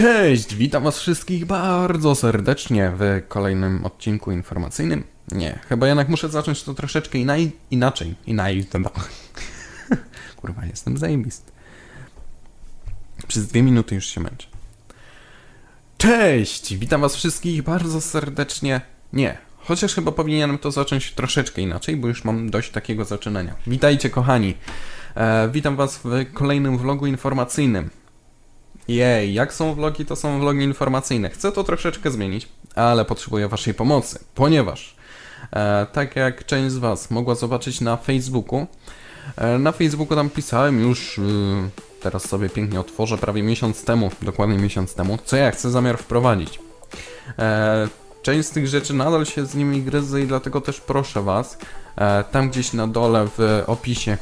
Cześć, witam was wszystkich bardzo serdecznie w kolejnym odcinku informacyjnym. Nie, chyba jednak muszę zacząć to troszeczkę inaj, inaczej. Inaj, Kurwa, jestem zajebisty. Przez dwie minuty już się męczę. Cześć, witam was wszystkich bardzo serdecznie. Nie, chociaż chyba powinienem to zacząć troszeczkę inaczej, bo już mam dość takiego zaczynania. Witajcie kochani. E, witam was w kolejnym vlogu informacyjnym. Jej, jak są vlogi, to są vlogi informacyjne. Chcę to troszeczkę zmienić, ale potrzebuję Waszej pomocy, ponieważ e, tak jak część z Was mogła zobaczyć na Facebooku, e, na Facebooku tam pisałem już, y, teraz sobie pięknie otworzę, prawie miesiąc temu, dokładnie miesiąc temu, co ja chcę zamiar wprowadzić. E, część z tych rzeczy nadal się z nimi gryzę i dlatego też proszę Was, e, tam gdzieś na dole w opisie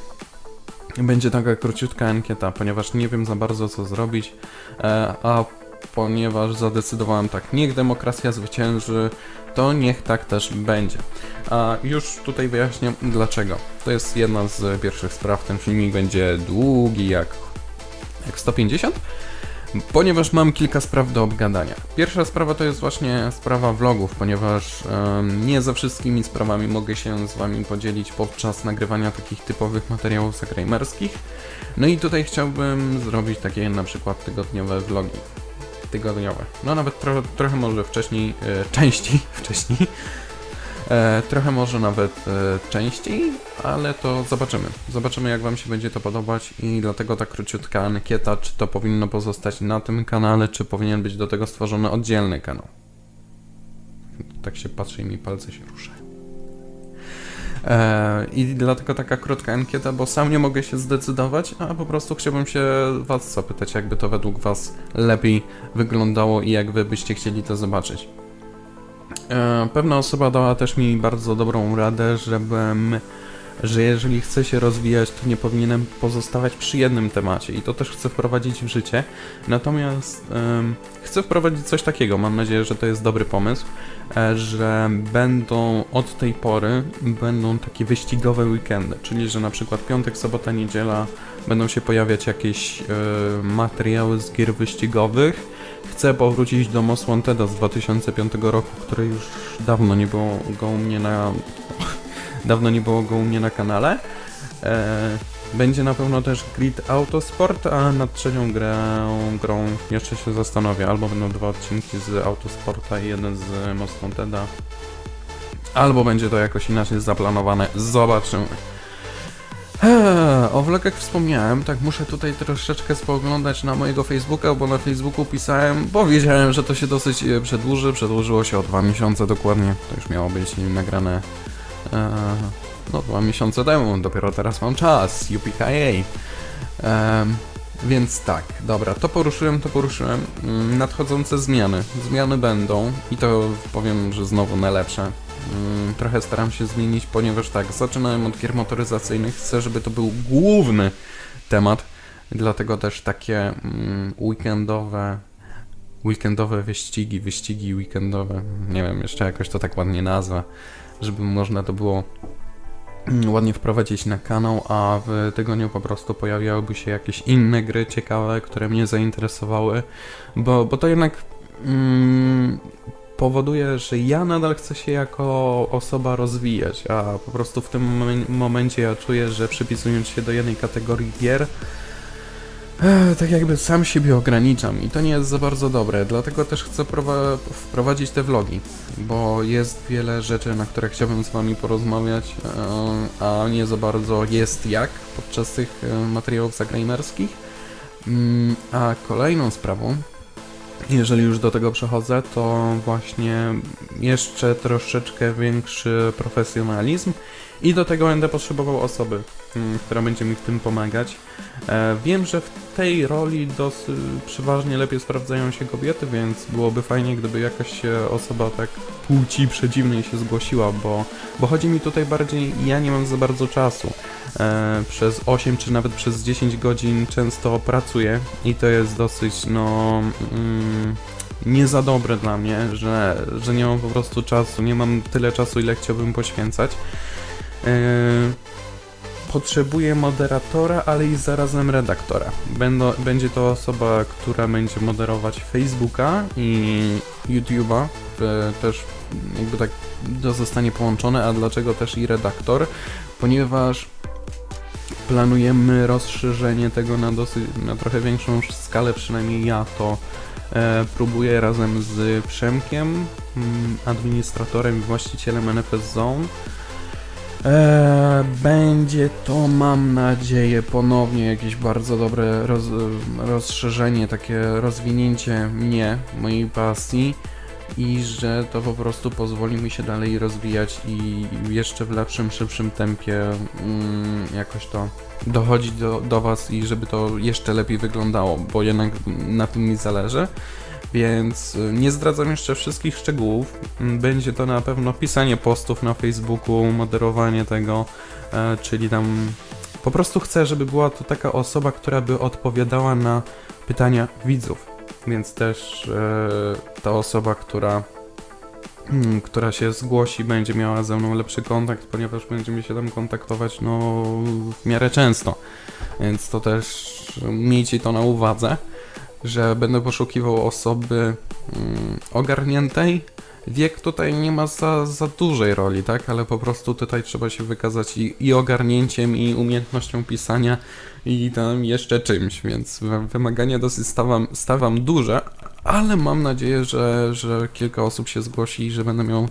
będzie taka króciutka ankieta, ponieważ nie wiem za bardzo co zrobić, e, a ponieważ zadecydowałem tak, niech demokracja zwycięży, to niech tak też będzie. A już tutaj wyjaśnię dlaczego. To jest jedna z pierwszych spraw, ten filmik będzie długi jak, jak 150, ponieważ mam kilka spraw do obgadania. Pierwsza sprawa to jest właśnie sprawa vlogów, ponieważ um, nie ze wszystkimi sprawami mogę się z Wami podzielić podczas nagrywania takich typowych materiałów zagrajmerskich. No i tutaj chciałbym zrobić takie na przykład tygodniowe vlogi. Tygodniowe. No nawet tro trochę może wcześniej, e, częściej, wcześniej, E, trochę może nawet e, częściej, ale to zobaczymy. Zobaczymy jak Wam się będzie to podobać i dlatego ta króciutka ankieta, czy to powinno pozostać na tym kanale, czy powinien być do tego stworzony oddzielny kanał. Tak się patrzy i mi palce się ruszają. E, I dlatego taka krótka ankieta, bo sam nie mogę się zdecydować, a po prostu chciałbym się Was zapytać, jakby to według Was lepiej wyglądało i jak Wy byście chcieli to zobaczyć. E, pewna osoba dała też mi bardzo dobrą radę, żebym, że jeżeli chcę się rozwijać, to nie powinienem pozostawać przy jednym temacie i to też chcę wprowadzić w życie. Natomiast chcę wprowadzić coś takiego, mam nadzieję, że to jest dobry pomysł, e, że będą od tej pory będą takie wyścigowe weekendy, czyli że na przykład piątek, sobota, niedziela będą się pojawiać jakieś e, materiały z gier wyścigowych chcę powrócić do Most Wanteda z 2005 roku, który już dawno nie było go u mnie na... dawno nie było go u mnie na kanale. E, będzie na pewno też Grid Autosport, a nad trzecią grę, grą jeszcze się zastanowię. Albo będą dwa odcinki z Autosporta i jeden z Most Wanteda. Albo będzie to jakoś inaczej zaplanowane. Zobaczymy. Eee, o vlogach wspomniałem, tak muszę tutaj troszeczkę spoglądać na mojego Facebooka, bo na Facebooku pisałem, bo wiedziałem, że to się dosyć e, przedłuży, przedłużyło się o dwa miesiące dokładnie, to już miało być nagrane eee, no dwa miesiące temu, dopiero teraz mam czas, UPKA. Eee, więc tak, dobra, to poruszyłem, to poruszyłem. Mm, nadchodzące zmiany. Zmiany będą i to powiem, że znowu najlepsze. Mm, trochę staram się zmienić, ponieważ tak, zaczynałem od gier motoryzacyjnych, chcę, żeby to był główny temat, dlatego też takie mm, weekendowe weekendowe wyścigi, wyścigi weekendowe, nie wiem, jeszcze jakoś to tak ładnie nazwa, żeby można to było mm, ładnie wprowadzić na kanał, a w tygodniu po prostu pojawiałyby się jakieś inne gry ciekawe, które mnie zainteresowały, bo, bo to jednak mm, powoduje, że ja nadal chcę się jako osoba rozwijać, a po prostu w tym momencie ja czuję, że przypisując się do jednej kategorii gier, e, tak jakby sam siebie ograniczam i to nie jest za bardzo dobre, dlatego też chcę wprowadzić te vlogi, bo jest wiele rzeczy, na które chciałbym z wami porozmawiać, e, a nie za bardzo jest jak podczas tych e, materiałów zagrajmerskich. Mm, a kolejną sprawą jeżeli już do tego przechodzę, to właśnie jeszcze troszeczkę większy profesjonalizm i do tego będę potrzebował osoby, mm, która będzie mi w tym pomagać. E, wiem, że w tej roli dosyć przeważnie lepiej sprawdzają się kobiety, więc byłoby fajnie, gdyby jakaś osoba tak płci przedziwnej się zgłosiła, bo, bo chodzi mi tutaj bardziej, ja nie mam za bardzo czasu. E, przez 8 czy nawet przez 10 godzin często pracuję i to jest dosyć, no... Mm, nie za dobre dla mnie, że, że nie mam po prostu czasu, nie mam tyle czasu, ile chciałbym poświęcać. Yy, potrzebuję moderatora, ale i zarazem redaktora. Będą, będzie to osoba, która będzie moderować Facebooka i YouTube'a, e, też jakby tak zostanie połączone, a dlaczego też i redaktor? Ponieważ planujemy rozszerzenie tego na dosyć, na trochę większą skalę, przynajmniej ja to e, próbuję razem z Przemkiem, mm, administratorem i właścicielem NFS Zone. E, będzie to, mam nadzieję, ponownie jakieś bardzo dobre roz, rozszerzenie, takie rozwinięcie mnie, mojej pasji i że to po prostu pozwoli mi się dalej rozwijać i jeszcze w lepszym, szybszym tempie mm, jakoś to dochodzić do, do Was i żeby to jeszcze lepiej wyglądało, bo jednak na tym mi zależy. Więc y, nie zdradzam jeszcze wszystkich szczegółów. Mm, będzie to na pewno pisanie postów na Facebooku, moderowanie tego, e, czyli tam po prostu chcę, żeby była to taka osoba, która by odpowiadała na pytania widzów więc też e, ta osoba, która, mm, która się zgłosi, będzie miała ze mną lepszy kontakt, ponieważ będziemy się tam kontaktować no, w miarę często. Więc to też miejcie to na uwadze, że będę poszukiwał osoby mm, ogarniętej, wiek tutaj nie ma za, za dużej roli, tak? Ale po prostu tutaj trzeba się wykazać i, i ogarnięciem, i umiejętnością pisania, i tam jeszcze czymś, więc wymagania dosyć stawam, stawam duże, ale mam nadzieję, że, że kilka osób się zgłosi i że będę miał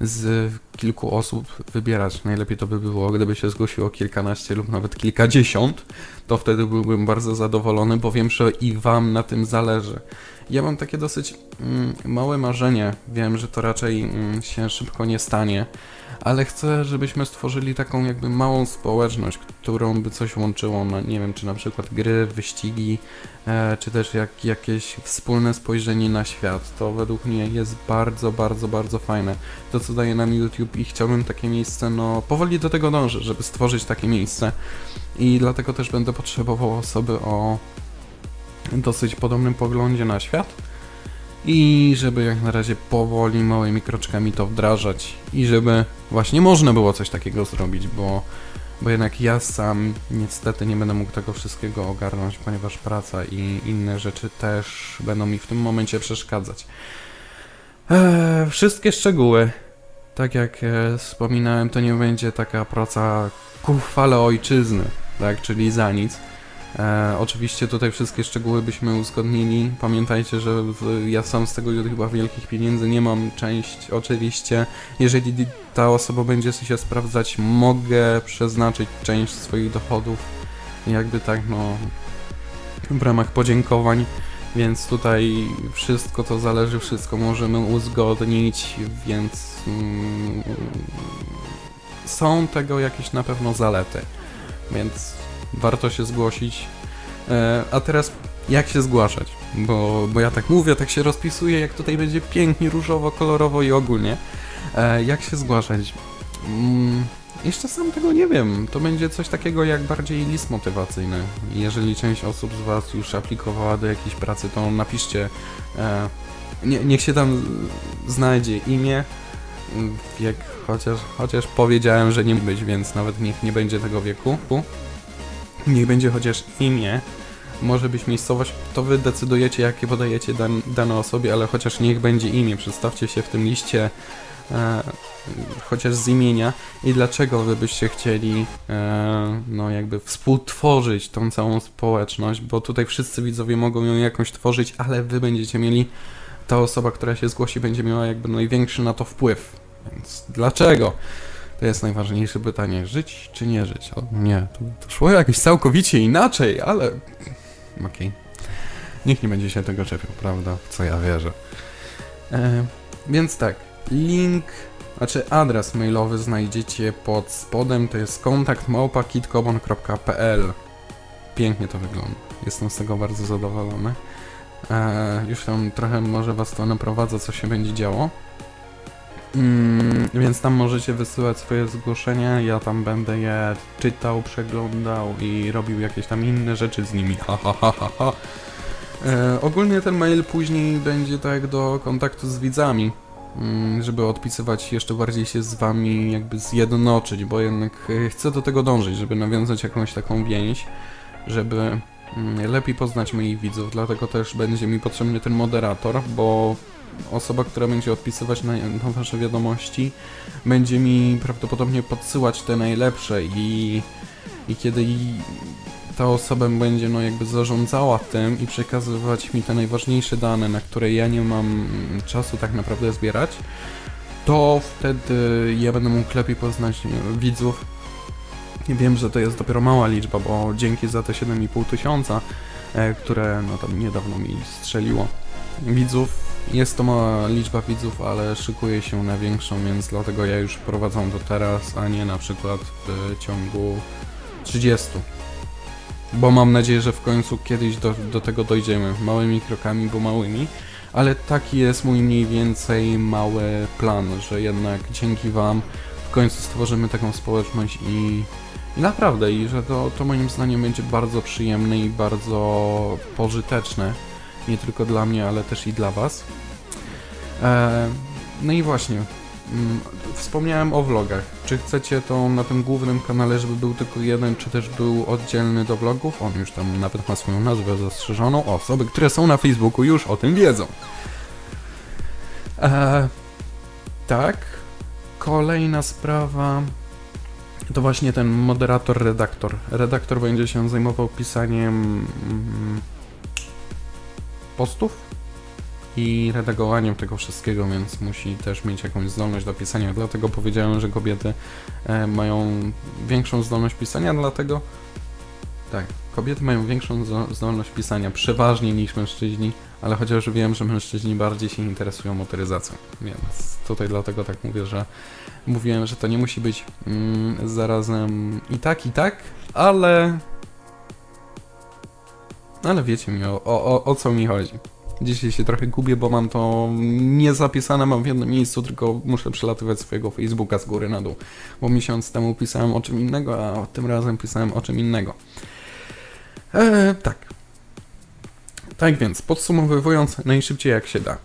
z kilku osób wybierać. Najlepiej to by było, gdyby się zgłosiło kilkanaście lub nawet kilkadziesiąt, to wtedy byłbym bardzo zadowolony, bo wiem, że i Wam na tym zależy. Ja mam takie dosyć mm, małe marzenie. Wiem, że to raczej mm, się szybko nie stanie, ale chcę, żebyśmy stworzyli taką jakby małą społeczność, którą by coś łączyło. Nie wiem, czy na przykład gry, wyścigi, e, czy też jak, jakieś wspólne spojrzenie na świat. To według mnie jest bardzo, bardzo, bardzo fajne. To, co daje nam YouTube i chciałbym takie miejsce, no powoli do tego dążę, żeby stworzyć takie miejsce. I dlatego też będę potrzebował osoby o dosyć podobnym poglądzie na świat i żeby jak na razie powoli, małymi kroczkami to wdrażać. I żeby właśnie można było coś takiego zrobić, bo, bo jednak ja sam niestety nie będę mógł tego wszystkiego ogarnąć, ponieważ praca i inne rzeczy też będą mi w tym momencie przeszkadzać. Eee, wszystkie szczegóły, tak jak e, wspominałem, to nie będzie taka praca ku chwale ojczyzny, tak, czyli za nic E, oczywiście tutaj wszystkie szczegóły byśmy uzgodnili. Pamiętajcie, że w, ja sam z tego chyba wielkich pieniędzy nie mam. Część oczywiście, jeżeli ta osoba będzie się sprawdzać, mogę przeznaczyć część swoich dochodów jakby tak no w ramach podziękowań. Więc tutaj wszystko to zależy, wszystko możemy uzgodnić, więc mm, są tego jakieś na pewno zalety. Więc warto się zgłosić. E, a teraz jak się zgłaszać? Bo, bo ja tak mówię, tak się rozpisuję, jak tutaj będzie pięknie, różowo, kolorowo i ogólnie. E, jak się zgłaszać? Mm, jeszcze sam tego nie wiem. To będzie coś takiego jak bardziej list motywacyjny. Jeżeli część osób z Was już aplikowała do jakiejś pracy, to napiszcie. E, nie, niech się tam znajdzie imię, wiek, chociaż, chociaż powiedziałem, że nie być, więc nawet niech nie będzie tego wieku. Niech będzie chociaż imię, może być miejscowość, to wy decydujecie jakie podajecie dan, danej osobie, ale chociaż niech będzie imię, przedstawcie się w tym liście e, chociaż z imienia. I dlaczego wy byście chcieli e, no jakby współtworzyć tą całą społeczność, bo tutaj wszyscy widzowie mogą ją jakąś tworzyć, ale wy będziecie mieli, ta osoba, która się zgłosi będzie miała jakby największy na to wpływ, więc dlaczego? To jest najważniejsze pytanie. Żyć czy nie żyć? O, nie, to, to szło jakoś całkowicie inaczej, ale... Okej. Okay. Nikt nie będzie się tego czepiał, prawda? W co ja wierzę. E, więc tak, link, znaczy adres mailowy znajdziecie pod spodem, to jest kontakt małpa.kitkobon.pl Pięknie to wygląda. Jestem z tego bardzo zadowolony. E, już tam trochę może was to naprowadza, co się będzie działo. Mm, więc tam możecie wysyłać swoje zgłoszenia, ja tam będę je czytał, przeglądał i robił jakieś tam inne rzeczy z nimi. Ha, ha, ha, ha, ha. E, ogólnie ten mail później będzie tak do kontaktu z widzami. mm, żeby odpisywać jeszcze bardziej się z wami, jakby zjednoczyć, bo jednak e, chcę do tego dążyć, żeby nawiązać jakąś taką więź, żeby mm, lepiej poznać moich widzów, dlatego też będzie mi potrzebny ten moderator, bo osoba, która będzie odpisywać na, na wasze wiadomości, będzie mi prawdopodobnie podsyłać te najlepsze i, i kiedy ta osoba będzie no jakby zarządzała tym i przekazywać mi te najważniejsze dane, na które ja nie mam czasu tak naprawdę zbierać, to wtedy ja będę mógł lepiej poznać widzów. Wiem, że to jest dopiero mała liczba, bo dzięki za te 7,5 tysiąca, e, które no tam niedawno mi strzeliło widzów, jest to mała liczba widzów, ale szykuje się na większą, więc dlatego ja już prowadzę to teraz, a nie na przykład w ciągu 30. Bo mam nadzieję, że w końcu kiedyś do, do tego dojdziemy. Małymi krokami, bo małymi. Ale taki jest mój mniej więcej mały plan, że jednak dzięki Wam w końcu stworzymy taką społeczność i, i naprawdę, i że to, to moim zdaniem będzie bardzo przyjemne i bardzo pożyteczne nie tylko dla mnie, ale też i dla Was. E, no i właśnie, mm, wspomniałem o vlogach. Czy chcecie to na tym głównym kanale, żeby był tylko jeden, czy też był oddzielny do vlogów? On już tam nawet ma swoją nazwę zastrzeżoną. Osoby, które są na Facebooku już o tym wiedzą. E, tak. Kolejna sprawa to właśnie ten moderator, redaktor. Redaktor będzie się zajmował pisaniem mm, postów i redagowaniem tego wszystkiego, więc musi też mieć jakąś zdolność do pisania. Dlatego powiedziałem, że kobiety e, mają większą zdolność pisania, dlatego tak, kobiety mają większą zdolność pisania przeważnie niż mężczyźni, ale chociaż wiem, że mężczyźni bardziej się interesują motoryzacją, więc tutaj dlatego tak mówię, że mówiłem, że to nie musi być mm, zarazem i tak, i tak, ale ale wiecie mi o, o, o co mi chodzi. Dzisiaj się trochę gubię, bo mam to nie zapisane, mam w jednym miejscu, tylko muszę przelatywać swojego Facebooka z góry na dół. Bo miesiąc temu pisałem o czym innego, a tym razem pisałem o czym innego. Eee, tak. Tak więc, podsumowując najszybciej jak się da.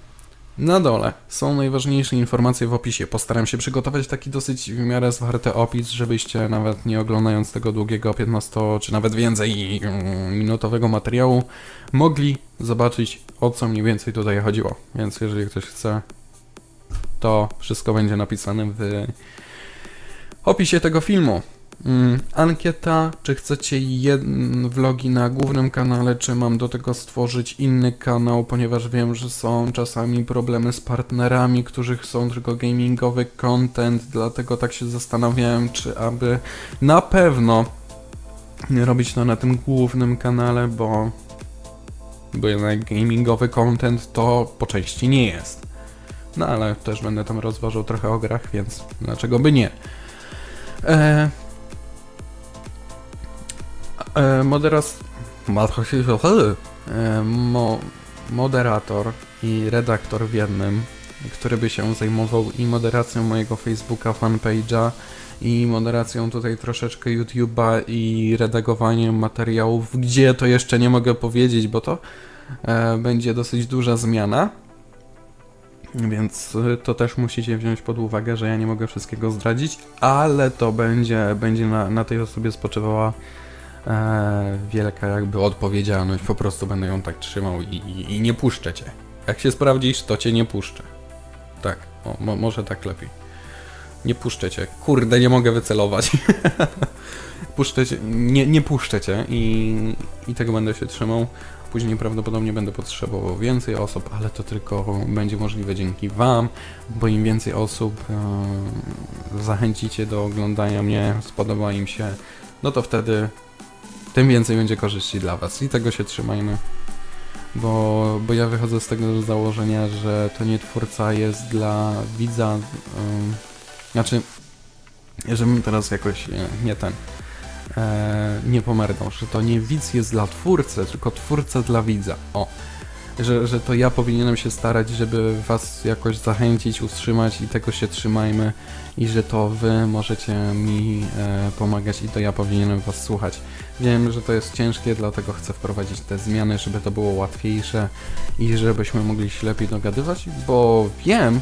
Na dole są najważniejsze informacje w opisie. Postaram się przygotować taki dosyć w miarę zwarty opis, żebyście nawet nie oglądając tego długiego 15 czy nawet więcej mm, minutowego materiału mogli zobaczyć o co mniej więcej tutaj chodziło. Więc jeżeli ktoś chce, to wszystko będzie napisane w opisie tego filmu. Mm, ankieta, czy chcecie vlogi na głównym kanale, czy mam do tego stworzyć inny kanał, ponieważ wiem, że są czasami problemy z partnerami, którzy chcą tylko gamingowy content, dlatego tak się zastanawiałem, czy aby na pewno robić to na tym głównym kanale, bo, bo jednak gamingowy content to po części nie jest. No ale też będę tam rozważał trochę o grach, więc dlaczego by nie. E, moderas... E, mo, moderator i redaktor w jednym, który by się zajmował i moderacją mojego Facebooka fanpage'a, i moderacją tutaj troszeczkę YouTube'a i redagowaniem materiałów, gdzie to jeszcze nie mogę powiedzieć, bo to e, będzie dosyć duża zmiana. Więc to też musicie wziąć pod uwagę, że ja nie mogę wszystkiego zdradzić, ale to będzie, będzie na, na tej osobie spoczywała e, wielka jakby odpowiedzialność, po prostu będę ją tak trzymał i, i, i, nie puszczę cię. Jak się sprawdzisz, to cię nie puszczę. Tak, o, mo, może tak lepiej. Nie puszczę cię. Kurde, nie mogę wycelować. puszczę cię, nie, nie puszczę cię i, i tego będę się trzymał. Później prawdopodobnie będę potrzebował więcej osób, ale to tylko będzie możliwe dzięki Wam, bo im więcej osób e, zachęcicie do oglądania mnie, spodoba im się, no to wtedy tym więcej będzie korzyści dla Was i tego się trzymajmy. Bo, bo ja wychodzę z tego założenia, że to nie twórca jest dla widza. Um, znaczy, żebym teraz jakoś nie, nie ten. E, nie pomerdał, że to nie widz jest dla twórcy, tylko twórca dla widza. O, że, że to ja powinienem się starać, żeby was jakoś zachęcić, utrzymać i tego się trzymajmy i że to wy możecie mi e, pomagać i to ja powinienem was słuchać. Wiem, że to jest ciężkie, dlatego chcę wprowadzić te zmiany, żeby to było łatwiejsze i żebyśmy mogli się lepiej dogadywać, bo wiem,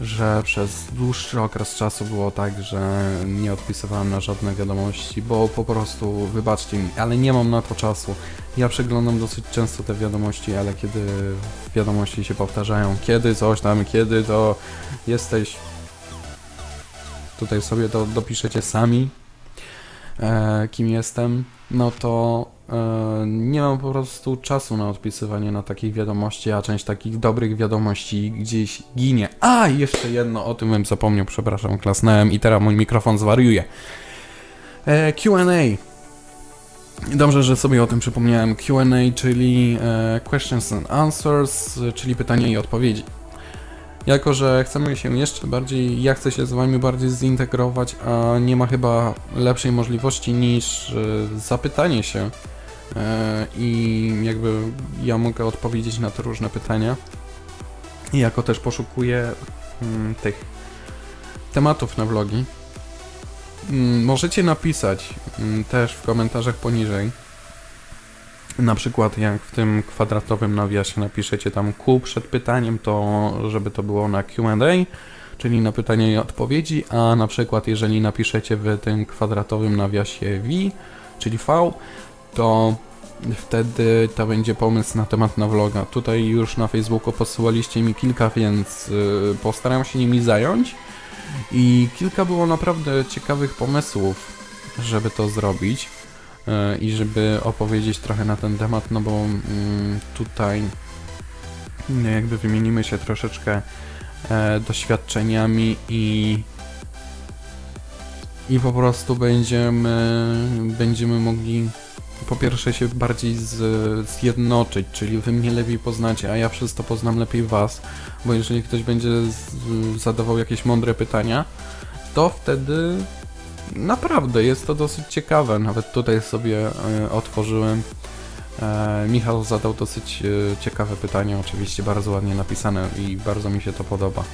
że przez dłuższy okres czasu było tak, że nie odpisywałem na żadne wiadomości, bo po prostu, wybaczcie mi, ale nie mam na to czasu. Ja przeglądam dosyć często te wiadomości, ale kiedy wiadomości się powtarzają, kiedy coś tam, kiedy to jesteś, tutaj sobie to dopiszecie sami, kim jestem, no to e, nie mam po prostu czasu na odpisywanie na takich wiadomości, a część takich dobrych wiadomości gdzieś ginie. A, jeszcze jedno, o tym bym zapomniał, przepraszam, klasnąłem i teraz mój mikrofon zwariuje. E, Q&A. Dobrze, że sobie o tym przypomniałem. QA, czyli e, Questions and Answers, czyli pytania i odpowiedzi. Jako, że chcemy się jeszcze bardziej, ja chcę się z Wami bardziej zintegrować, a nie ma chyba lepszej możliwości niż e, zapytanie się. E, i jakby ja mogę odpowiedzieć na te różne pytania. I jako też poszukuję mm, tych tematów na vlogi, mm, możecie napisać mm, też w komentarzach poniżej, na przykład jak w tym kwadratowym nawiasie napiszecie tam Q przed pytaniem, to żeby to było na Q&A, czyli na pytania i odpowiedzi, a na przykład jeżeli napiszecie w tym kwadratowym nawiasie V, czyli V, to wtedy to będzie pomysł na temat na vloga. Tutaj już na Facebooku posyłaliście mi kilka, więc yy, postaram się nimi zająć. I kilka było naprawdę ciekawych pomysłów, żeby to zrobić i żeby opowiedzieć trochę na ten temat, no bo mm, tutaj no jakby wymienimy się troszeczkę e, doświadczeniami i i po prostu będziemy będziemy mogli po pierwsze się bardziej z, zjednoczyć, czyli wy mnie lepiej poznacie, a ja przez to poznam lepiej was, bo jeżeli ktoś będzie z, zadawał jakieś mądre pytania, to wtedy naprawdę jest to dosyć ciekawe. Nawet tutaj sobie e, otworzyłem. E, Michał zadał dosyć e, ciekawe pytanie, oczywiście bardzo ładnie napisane i bardzo mi się to podoba.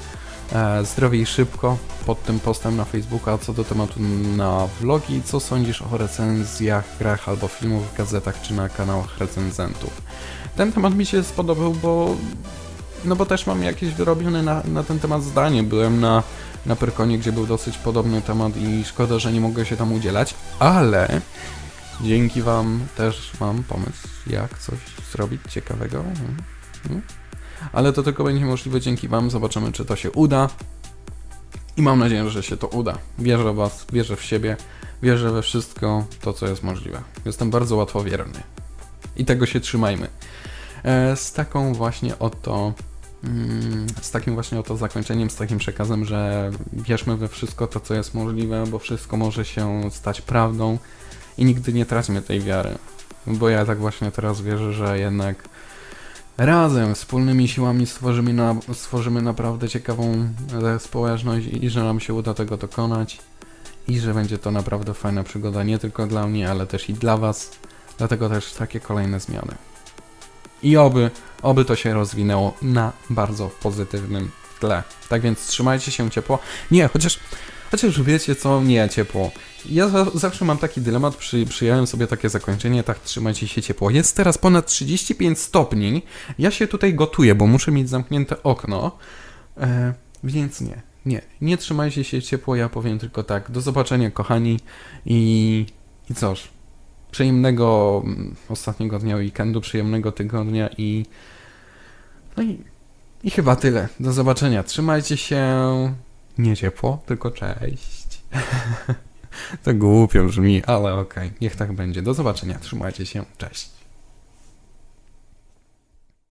Zdrowie i szybko pod tym postem na Facebooka co do tematu na vlogi. Co sądzisz o recenzjach, grach albo filmów w gazetach czy na kanałach recenzentów? Ten temat mi się spodobał, bo no bo też mam jakieś wyrobione na, na ten temat zdanie. Byłem na na Pyrkonie, gdzie był dosyć podobny temat i szkoda, że nie mogę się tam udzielać, ale dzięki Wam też mam pomysł, jak coś zrobić ciekawego. Ale to tylko będzie możliwe dzięki Wam. Zobaczymy, czy to się uda. I mam nadzieję, że się to uda. Wierzę w Was, wierzę w siebie, wierzę we wszystko to, co jest możliwe. Jestem bardzo łatwowierny. I tego się trzymajmy. E, z taką właśnie oto z takim właśnie oto zakończeniem, z takim przekazem, że wierzmy we wszystko to, co jest możliwe, bo wszystko może się stać prawdą i nigdy nie traćmy tej wiary. Bo ja tak właśnie teraz wierzę, że jednak razem, wspólnymi siłami stworzymy, na, stworzymy naprawdę ciekawą e, społeczność i że nam się uda tego dokonać i że będzie to naprawdę fajna przygoda nie tylko dla mnie, ale też i dla Was. Dlatego też takie kolejne zmiany. I oby, oby to się rozwinęło na bardzo pozytywnym tle. Tak więc trzymajcie się ciepło. Nie, chociaż, chociaż wiecie co, nie ciepło. Ja za, zawsze mam taki dylemat, przy, przyjąłem sobie takie zakończenie, tak trzymajcie się ciepło. Jest teraz ponad 35 stopni, ja się tutaj gotuję, bo muszę mieć zamknięte okno, e, więc nie, nie, nie trzymajcie się ciepło, ja powiem tylko tak, do zobaczenia kochani i, i cóż, przyjemnego mm, ostatniego dnia weekendu, przyjemnego tygodnia i no i, i chyba tyle. Do zobaczenia. Trzymajcie się nie ciepło, tylko cześć. to głupio brzmi, ale okej, okay. niech tak będzie. Do zobaczenia. Trzymajcie się. Cześć.